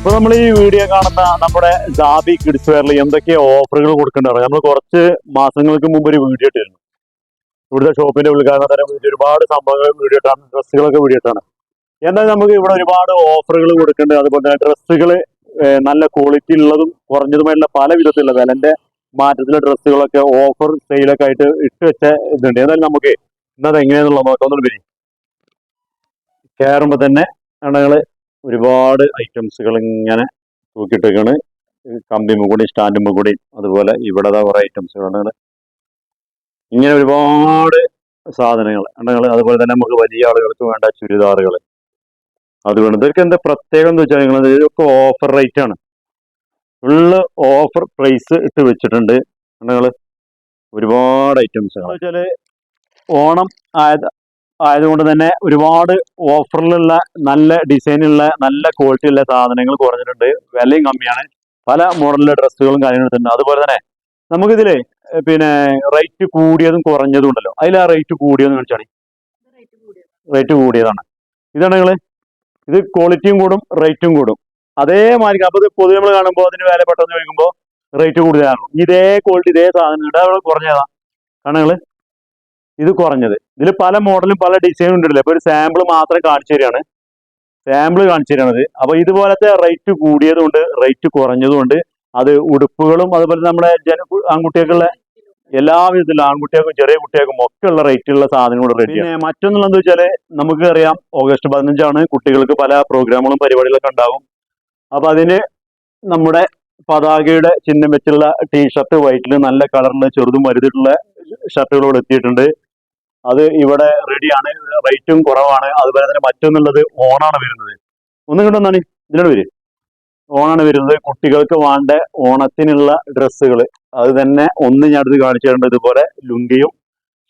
ഇപ്പൊ നമ്മൾ ഈ വീഡിയോ കാണുന്ന നമ്മുടെ ജാബി കിഡ്സ് വെയറിൽ എന്തൊക്കെ ഓഫറുകൾ കൊടുക്കേണ്ടത് നമ്മൾ കുറച്ച് മാസങ്ങൾക്ക് മുമ്പ് ഒരു വീഡിയോ ഇട്ടിരുന്നു. ഇവിടുത്തെ ഷോപ്പിന്റെ ഉദ്ഘാടനത്തിന് വേണ്ടി ഒരുപാട് സംഭവങ്ങൾ വീഡിയോ ഇട്ടാണ് ഡ്രസ്സുകളൊക്കെ വീഡിയോ ഇട്ടാണ്. എന്നാൽ നമുക്ക് ഇവിടെ ഒരുപാട് ഓഫറുകൾ കൊടുക്കേണ്ടത് അതുപോലെ തന്നെ ഡ്രസ്സുകൾ നല്ല ക്വാളിറ്റി ഉള്ളതും കുറഞ്ഞതുമായിട്ടുള്ള പല വിധത്തിലുള്ള വിലന്റെ മാറ്റത്തിലെ ഡ്രസ്സുകളൊക്കെ ഓഫർ സെയിലൊക്കെ ആയിട്ട് ഇട്ട് വെച്ച ഇതുണ്ട്. എന്നാലും നമുക്ക് ഇന്നത് എങ്ങനെയാണെന്നുള്ള നോക്കാം. ഒന്നുകൂടി വരി. കയറുമ്പോൾ തന്നെ ആണുങ്ങൾ ഒരുപാട് ഐറ്റംസുകൾ ഇങ്ങനെ തൂക്കിയിട്ടേക്കാണ് കമ്പി കൂടി സ്റ്റാൻഡും കൂടി അതുപോലെ ഇവിടെ കുറേ ഐറ്റംസുകളാണ് ഇങ്ങനെ ഒരുപാട് സാധനങ്ങൾ ഉണ്ടെങ്കിൽ അതുപോലെ തന്നെ നമുക്ക് വലിയ ആളുകൾക്ക് വേണ്ട ചുരിദാറുകൾ. അതുകൊണ്ട് ഇതൊക്കെ എന്താ പ്രത്യേകം എന്ന് വെച്ചാൽ നിങ്ങൾ ഇതൊക്കെ ഓഫർ റേറ്റ് ആണ്. ഫുള്ള് ഓഫർ പ്രൈസ് ഇട്ട് വെച്ചിട്ടുണ്ട്. നിങ്ങൾ ഒരുപാട് ഐറ്റംസ് ഓണം ആയത് ആയതുകൊണ്ട് തന്നെ ഒരുപാട് ഓഫറിലുള്ള നല്ല ഡിസൈനുള്ള നല്ല ക്വാളിറ്റി ഉള്ള സാധനങ്ങൾ കുറഞ്ഞിട്ടുണ്ട്. വിലയും കമ്മിയാണ്. പല മോഡലിലെ ഡ്രസ്സുകളും കാര്യങ്ങളും അതുപോലെ തന്നെ നമുക്കിതിൽ പിന്നെ റേറ്റ് കൂടിയതും കുറഞ്ഞതും ഉണ്ടല്ലോ അതിൽ ആ റേറ്റ് കൂടിയതെന്ന് കാണിച്ചാണ്? റേറ്റ് കൂടിയതാണ്. ഇതാണ് നിങ്ങൾ ഇത് ക്വാളിറ്റിയും കൂടും റേറ്റും കൂടും. അതേമാതിരി അപ്പോൾ പൊതുവെ നമ്മൾ കാണുമ്പോൾ അതിന് വില പെട്ടെന്ന് ചോദിക്കുമ്പോൾ റേറ്റ് കൂടുതലാണ്. ഇതേ ക്വാളിറ്റി ഇതേ സാധനം. ഇടാ കുറഞ്ഞതാണ് കുറഞ്ഞതാ. കാരണം നിങ്ങൾ. ഇത് കുറഞ്ഞത്. ഇതിൽ പല മോഡലും പല ഡിസൈനും ഉണ്ടല്ലോ? അപ്പൊ ഒരു സാമ്പിൾ മാത്രം കാണിച്ചു തരികയാണ്. സാമ്പിൾ കാണിച്ചു തരികയാണത്. അപ്പൊ ഇതുപോലത്തെ റേറ്റ് കൂടിയതുകൊണ്ട് റേറ്റ് കുറഞ്ഞതുകൊണ്ട് അത് ഉടുപ്പുകളും അതുപോലെ നമ്മുടെ ജന ആൺകുട്ടികൾക്കുള്ള എല്ലാ വിധത്തിലും ആൺകുട്ടികൾക്കും ചെറിയ കുട്ടികൾക്കും ഒക്കെ ഉള്ള റേറ്റുള്ള സാധനങ്ങൾ റെഡി പിന്നെ മറ്റൊന്നുള്ളതെന്ന് വെച്ചാൽ നമുക്ക് അറിയാം ഓഗസ്റ്റ് പതിനഞ്ചാണ്. കുട്ടികൾക്ക് പല പ്രോഗ്രാമുകളും പരിപാടികളൊക്കെ ഉണ്ടാകും. അപ്പൊ അതിന് നമ്മുടെ പതാകയുടെ ചിഹ്നം വെച്ചുള്ള ടീഷർട്ട് വൈറ്റിൽ നല്ല കളറിൽ ചെറുതും വലുതുള്ള ഷർട്ടുകളോട് എത്തിയിട്ടുണ്ട്. അത് ഇവിടെ റെഡിയാണ് റേറ്റും കുറവാണ്. അതുപോലെ തന്നെ മറ്റൊന്നുള്ളത് ഓണാണ് വരുന്നത്. ഒന്നും കിട്ടുന്നതാണ് ഇതിനോട് വരും. ഓണാണ് വരുന്നത്. കുട്ടികൾക്ക് വേണ്ട ഓണത്തിനുള്ള ഡ്രസ്സുകൾ അത് തന്നെ ഒന്ന് ഞാൻ അടുത്ത് കാണിച്ചു തരേണ്ടത് ഇതുപോലെ ലുങ്കിയും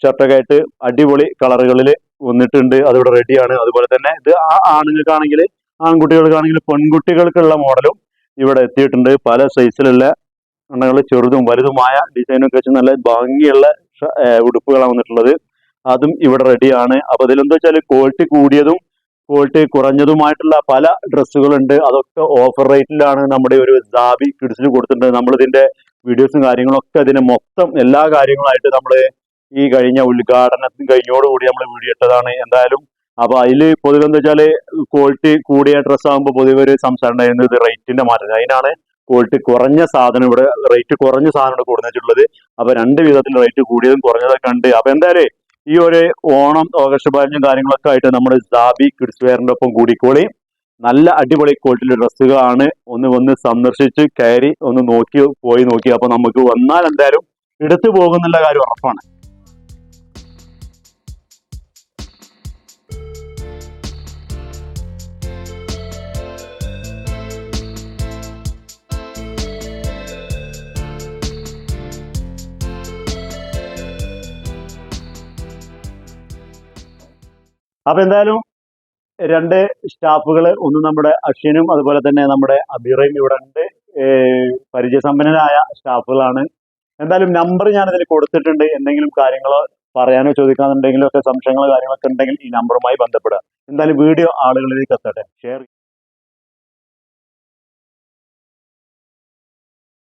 ഷർട്ടൊക്കെ ആയിട്ട് അടിപൊളി കളറുകളിൽ വന്നിട്ടുണ്ട്. അതിവിടെ റെഡിയാണ് അതുപോലെ തന്നെ ഇത് ആ ആണുങ്ങൾക്കാണെങ്കിൽ ആൺകുട്ടികൾക്കാണെങ്കിൽ പെൺകുട്ടികൾക്കുള്ള മോഡലും ഇവിടെ എത്തിയിട്ടുണ്ട്. പല സൈസിലുള്ള എണ്ണകൾ ചെറുതും വലുതുമായ ഡിസൈനൊക്കെ വെച്ച് നല്ല ഭംഗിയുള്ള ഉടുപ്പുകളാണ് വന്നിട്ടുള്ളത്. അതും ഇവിടെ റെഡിയാണ് അപ്പൊ ഇതിലെന്താ വെച്ചാൽ ക്വാളിറ്റി കൂടിയതും ക്വാളിറ്റി കുറഞ്ഞതുമായിട്ടുള്ള പല ഡ്രസ്സുകളുണ്ട്. അതൊക്കെ ഓഫർ റേറ്റിലാണ് നമ്മുടെ ഒരു ദാബി കിഡ്സിന് കൊടുത്തിട്ടുണ്ട് നമ്മൾ ഇതിന്റെ വീഡിയോസും കാര്യങ്ങളൊക്കെ അതിന് മൊത്തം എല്ലാ കാര്യങ്ങളായിട്ട് നമ്മൾ ഈ കഴിഞ്ഞ ഉദ്ഘാടനത്തിന് കഴിഞ്ഞോടുകൂടി നമ്മൾ വീഡിയോ ഇട്ടതാണ്. എന്തായാലും അപ്പൊ അതിൽ പൊതുവെ എന്താ വെച്ചാൽ ക്വാളിറ്റി കൂടിയ ഡ്രസ് ആകുമ്പോൾ പൊതുവെ ഒരു സംസാരം ഉണ്ടായിരുന്നത് ഇത് റേറ്റിന്റെ മാറ്റം. അതിനാണ് ക്വാളിറ്റി കുറഞ്ഞ സാധനം ഇവിടെ റേറ്റ് കുറഞ്ഞ സാധനം ഇവിടെ കൊടുത്തിട്ടുള്ളത് അപ്പൊ രണ്ട് വിധത്തിൽ റേറ്റ് കൂടിയതും കുറഞ്ഞതൊക്കെ ഉണ്ട്. അപ്പൊ എന്തായാലും ഈ ഒരു ഓണം ഓഗസ്റ്റ് പതിനഞ്ചും കാര്യങ്ങളൊക്കെ ആയിട്ട് നമ്മൾ സാബി കിഡ്സ് വെയറിന്റെ ഒപ്പം കൂടിക്കോളി. നല്ല അടിപൊളി ക്വാളിറ്റിയിലെ ഡ്രസ്സുകളാണ്. ഒന്ന് വന്ന് സന്ദർശിച്ച് കയറി ഒന്ന് നോക്കി പോയി നോക്കി. അപ്പൊ നമുക്ക് വന്നാൽ എന്തായാലും എടുത്തു പോകുന്നുള്ള കാര്യം ഉറപ്പാണ്. അപ്പൊ എന്തായാലും രണ്ട് സ്റ്റാഫുകൾ ഒന്ന് നമ്മുടെ അശ്വിനും അതുപോലെ തന്നെ നമ്മുടെ അബിറയും ഇവിടെ ഉണ്ട്. പരിചയസമ്പന്നരായ സ്റ്റാഫുകളാണ്. എന്തായാലും നമ്പർ ഞാൻ ഇതിൽ കൊടുത്തിട്ടുണ്ട്. എന്തെങ്കിലും കാര്യങ്ങളോ പറയാനോ ചോദിക്കാന്നുണ്ടെങ്കിലോ ഒക്കെ സംശയങ്ങളോ കാര്യങ്ങളൊക്കെ ഉണ്ടെങ്കിൽ ഈ നമ്പറുമായി ബന്ധപ്പെടുക. എന്തായാലും വീഡിയോ ആളുകളിലേക്ക് എത്തട്ടെ. ഷെയർ